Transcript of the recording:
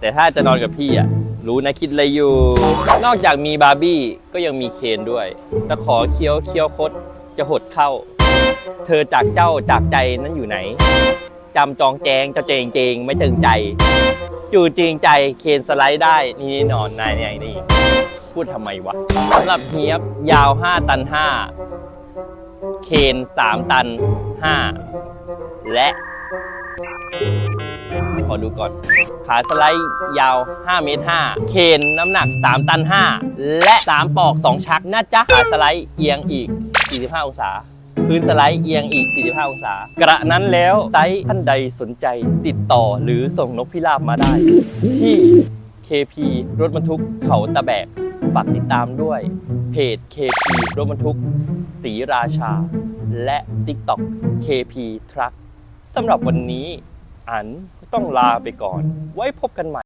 แต่ถ้าจะนอนกับพี่อะรู้นะคิดอะไรอยู่ นอกจากมีบาร์บี้ก็ยังมีเคนด้วยตะขอเคี้ยวเคี้ยวคดจะหดเข้า เธอจากเจ้าจากใจนั้นอยู่ไหนจำจองแจงเจะเจงเจงไม่ถึงใจ จู่จริงใจเคนสไลด์ได้นี่นอนนายนี่นี่พูดทำไมวะสำหรับเฮียบยาว 5 ตัน 5 เคน 3 ตัน 5 และ ขอดูก่อน ขาสไลด์ยาว 5 เมตร 5 เคนน้ำหนัก 3 ตัน 5 และ 3 ปอก 2 ชักนะจ๊ะ ขาสไลด์เอียงอีก 45 องศา พื้นสไลด์เอียงอีก 45 องศา กระนั้นแล้วไซส์ท่านใดสนใจติดต่อหรือส่งนกพิราบมาได้ ที่ KP รถบรรทุกเขาตะแบกฝากติดตามด้วย เพจ KP รถบรรทุกศรีราชา และ TikTok KP Truck สำหรับวันนี้ อันต้องลาไปก่อน ไว้พบกันใหม่